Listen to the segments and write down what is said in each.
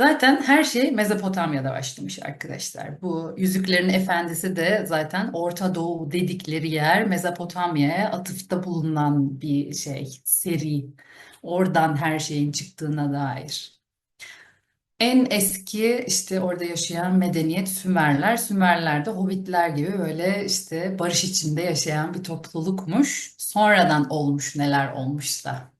Zaten her şey Mezopotamya'da başlamış arkadaşlar. Bu Yüzüklerin Efendisi de zaten Orta Doğu dedikleri yer Mezopotamya'ya atıfta bulunan bir şey, seri. Oradan her şeyin çıktığına dair. En eski işte orada yaşayan medeniyet Sümerler. Sümerler de Hobbitler gibi böyle işte barış içinde yaşayan bir toplulukmuş. Sonradan olmuş neler olmuşsa.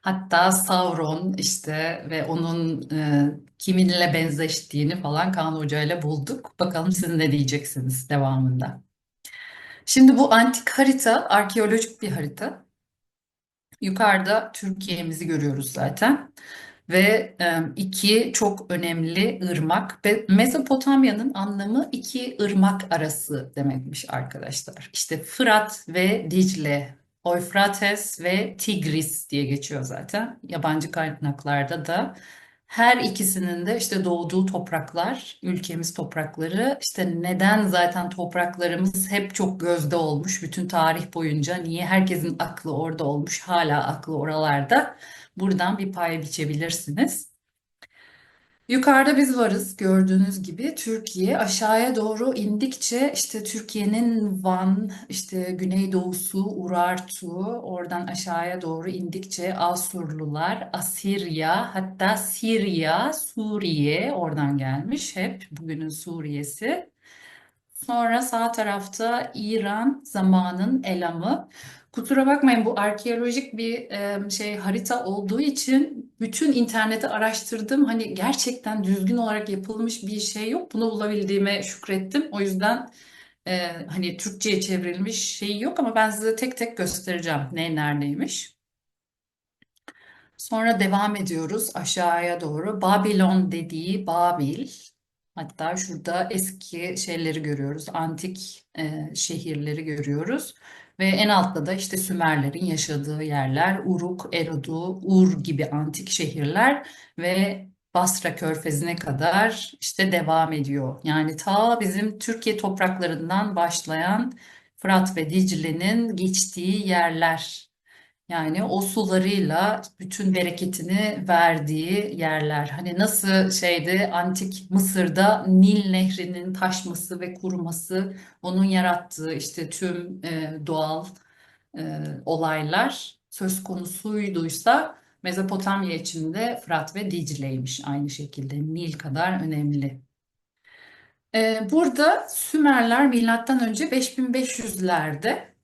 Hatta Sauron işte ve onun e, kiminle benzeştiğini falan Kaan Hoca ile bulduk. Bakalım siz ne diyeceksiniz devamında. Şimdi bu antik harita arkeolojik bir harita. Yukarıda Türkiye'mizi görüyoruz zaten ve e, iki çok önemli ırmak Mezopotamya'nın anlamı iki ırmak arası demekmiş arkadaşlar. İşte Fırat ve Dicle, Eufrates ve Tigris diye geçiyor zaten. Yabancı kaynaklarda da her ikisinin de işte doğduğu topraklar, ülkemiz toprakları. İşte neden zaten topraklarımız hep çok gözde olmuş bütün tarih boyunca. Niye herkesin aklı orada olmuş, hala aklı oralarda. Buradan bir pay biçebilirsiniz. Yukarıda biz varız gördüğünüz gibi Türkiye aşağıya doğru indikçe işte Türkiye'nin Van işte Güneydoğusu Urartu oradan aşağıya doğru indikçe Asurlular Asirya hatta Sirya Suriye oradan gelmiş hep bugünün Suriye'si. Sonra sağ tarafta İran zamanın Elam'ı. Kusura bakmayın bu arkeolojik bir şey harita olduğu için bütün interneti araştırdım. Hani gerçekten düzgün olarak yapılmış bir şey yok. Bunu bulabildiğime şükrettim. O yüzden e, hani Türkçe'ye çevrilmiş şey yok ama ben size tek tek göstereceğim ne neredeymiş. Sonra devam ediyoruz aşağıya doğru. Babilon dediği Babil. Hatta şurada eski şeyleri görüyoruz. Antik e, şehirleri görüyoruz. Ve en altta da işte Sümerlerin yaşadığı yerler, Uruk, Eridu, Ur gibi antik şehirler ve Basra Körfezi'ne kadar işte devam ediyor. Yani ta bizim Türkiye topraklarından başlayan Fırat ve Dicle'nin geçtiği yerler. Yani o sularıyla bütün bereketini verdiği yerler. Hani nasıl şeydi antik Mısır'da Nil Nehri'nin taşması ve kuruması, onun yarattığı işte tüm e, doğal e, olaylar söz konusuyduysa Mezopotamya için de Fırat ve Dicle'ymiş aynı şekilde Nil kadar önemli. E, burada Sümerler milattan önce 5500'lerde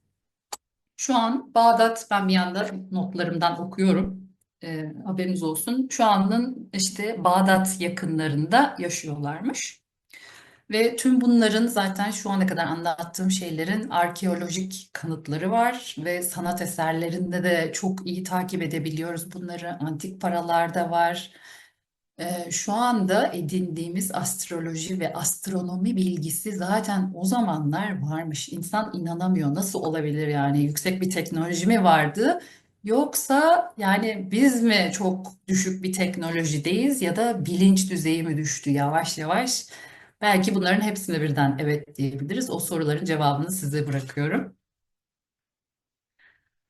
şu an Bağdat ben bir yanda notlarımdan okuyorum. E, haberiniz olsun. Şu anın işte Bağdat yakınlarında yaşıyorlarmış. Ve tüm bunların zaten şu ana kadar anlattığım şeylerin arkeolojik kanıtları var ve sanat eserlerinde de çok iyi takip edebiliyoruz bunları. Antik paralarda var. Ee, şu anda edindiğimiz astroloji ve astronomi bilgisi zaten o zamanlar varmış. İnsan inanamıyor. Nasıl olabilir yani? Yüksek bir teknoloji mi vardı? Yoksa yani biz mi çok düşük bir teknolojideyiz ya da bilinç düzeyi mi düştü yavaş yavaş? Belki bunların hepsine birden evet diyebiliriz. O soruların cevabını size bırakıyorum.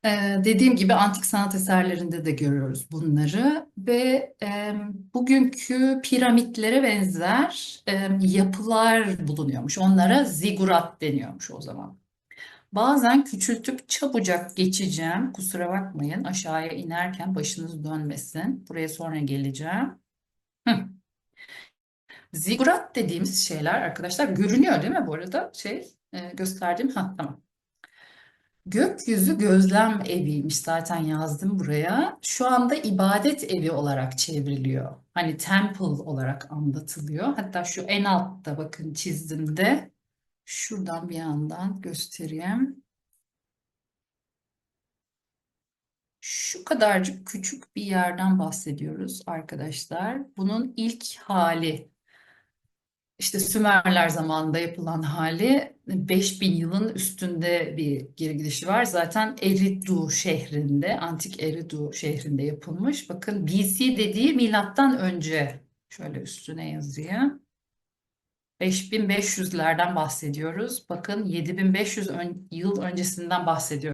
Ee, dediğim gibi antik sanat eserlerinde de görüyoruz bunları ve e, bugünkü piramitlere benzer e, yapılar bulunuyormuş. Onlara zigurat deniyormuş o zaman. Bazen küçültüp çabucak geçeceğim. Kusura bakmayın aşağıya inerken başınız dönmesin. Buraya sonra geleceğim. Hı. Zigurat dediğimiz şeyler arkadaşlar görünüyor değil mi bu arada? Şey e, gösterdiğim ha tamam. Gökyüzü gözlem eviymiş zaten yazdım buraya. Şu anda ibadet evi olarak çevriliyor. Hani temple olarak anlatılıyor. Hatta şu en altta bakın çizdim de şuradan bir yandan göstereyim. Şu kadarcık küçük bir yerden bahsediyoruz arkadaşlar. Bunun ilk hali işte Sümerler zamanında yapılan hali 5000 yılın üstünde bir geri gidişi var. Zaten Eridu şehrinde, antik Eridu şehrinde yapılmış. Bakın BC dediği milattan önce şöyle üstüne yazayım. 5500'lerden bahsediyoruz. Bakın 7500 ön- yıl öncesinden bahsediyoruz.